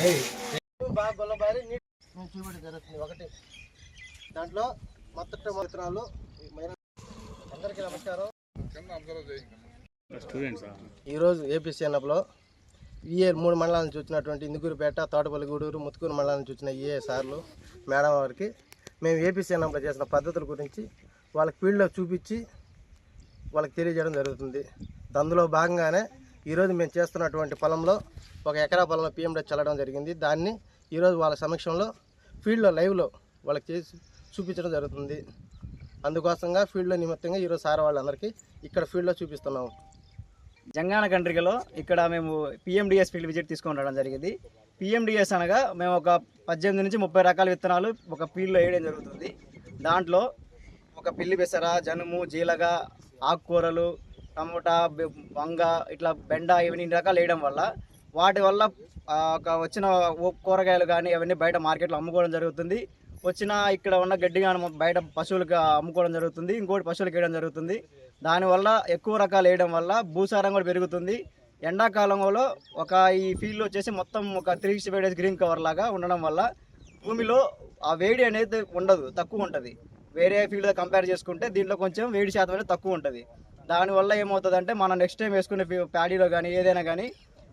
బాగా గొల్లబారి నేను జరుగుతుంది ఒకటి దాంట్లో మొత్తం విత్తనాలు అందరికీ నమస్కారం ఈరోజు ఏపీ సీఎన్ఎఫ్లో ఈఏ మూడు మండలాల నుంచి వచ్చినటువంటి ఇందుకూరుపేట తోటపల్లి గూడూరు ముత్తుకూరు మండలాల నుంచి వచ్చిన ఈఏ సార్లు మేడం వారికి మేము ఏపీ సీఎన్ఎఫ్లో చేసిన పద్ధతుల గురించి వాళ్ళకి ఫీల్డ్లో చూపించి వాళ్ళకి తెలియజేయడం జరుగుతుంది. అందులో భాగంగానే ఈరోజు మేము చేస్తున్నటువంటి పొలంలో ఒక ఎకరా పొలంలో పిఎండే చల్లడం జరిగింది. దాన్ని ఈరోజు వాళ్ళ సమక్షంలో ఫీల్డ్లో లైవ్లో వాళ్ళకి చేసి చూపించడం జరుగుతుంది. అందుకోసంగా ఫీల్డ్లో నిమిత్తంగా ఈరోజు సార్ వాళ్ళందరికీ ఇక్కడ ఫీల్డ్లో చూపిస్తున్నాము. జంగాన కంట్రికలో ఇక్కడ మేము పిఎండిఎస్ ఫీల్డ్ విజిట్ తీసుకొని రావడం జరిగింది. పిఎండిఎస్ అనగా మేము ఒక పద్దెనిమిది నుంచి ముప్పై రకాల విత్తనాలు ఒక ఫీల్డ్లో వేయడం జరుగుతుంది. దాంట్లో ఒక పిల్లి పెసర జనుము జీలగ ఆకుకూరలు టమోటా వంగ ఇట్లా బెండ ఇవన్నీ రకాలు వేయడం వల్ల వాటి వల్ల ఒక వచ్చిన ఓ- కూరగాయలు కానీ అవన్నీ బయట మార్కెట్లో అమ్ముకోవడం జరుగుతుంది. వచ్చిన ఇక్కడ ఉన్న గడ్డి కానీ బయట పశువులకు అమ్ముకోవడం జరుగుతుంది. ఇంకోటి పశువులకు వేయడం జరుగుతుంది. దానివల్ల ఎక్కువ రకాలు వేయడం వల్ల భూసారం కూడా పెరుగుతుంది. ఎండాకాలంలో ఒక ఈ ఫీల్డ్ వచ్చేసి మొత్తం ఒక three sixty five days green cover లాగా ఉండడం వల్ల భూమిలో ఆ వేడి అనేది ఉండదు తక్కువ ఉంటుంది. వేరే ఫీల్డ్ కంపేర్ చేసుకుంటే దీంట్లో కొంచెం వేడి శాతం అనేది తక్కువ ఉంటుంది. దానివల్ల ఏమవుతుందంటే మనం నెక్స్ట్ టైం వేసుకునే ఫీ- ప్యాడీలో కానీ ఏదైనా కానీ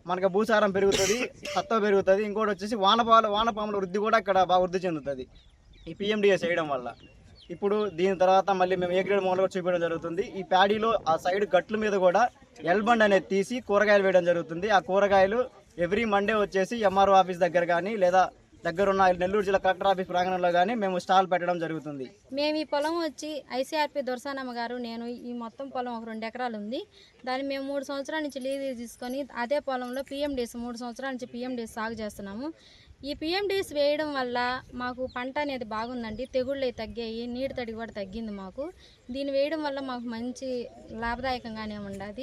మనకు భూసారం పెరుగుతుంది సత్వ పెరుగుతుంది ఇంకోటి వచ్చేసి వానపాల వానపాముల వృద్ధి కూడా ఇక్కడ బాగా వృద్ధి చెందుతుంది. ఈ పిఎండిఎస్ వేయడం వల్ల. ఇప్పుడు దీని తర్వాత మళ్ళీ మేము ఏ గ్రేడ్ మోడల్ కూడా చూపించడం జరుగుతుంది. ఈ ప్యాడీలో ఆ సైడ్ గట్ల మీద కూడా ఎల్బండ్ అనేది తీసి కూరగాయలు వేయడం జరుగుతుంది. ఆ కూరగాయలు ఎవ్రీ మండే వచ్చేసి ఎంఆర్ఓ ఆఫీస్ దగ్గర కానీ లేదా దగ్గరున్న నెల్లూరు జిల్లా కలెక్టర్ ఆఫీస్ ప్రాంగణంలో కానీ మేము స్టాల్ పెట్టడం జరుగుతుంది. మేము ఈ పొలం వచ్చి ఐసీఆర్పి దొరసానమ్మ గారు నేను ఈ మొత్తం పొలం ఒక రెండు ఎకరాలు ఉంది దాన్ని మేము మూడు సంవత్సరాల నుంచి లీజ్ తీసుకొని అదే పొలంలో పిఎండిఎస్ మూడు సంవత్సరాల నుంచి పిఎండిఎస్ సాగు చేస్తున్నాము. ఈ పిఎండిఎస్ వేయడం వల్ల మాకు పంట అనేది బాగుందండి తెగుళ్ళు తగ్గాయి నీటి తడి కూడా తగ్గింది మాకు. దీన్ని వేయడం వల్ల మాకు మంచి లాభదాయకంగానే ఉండదు.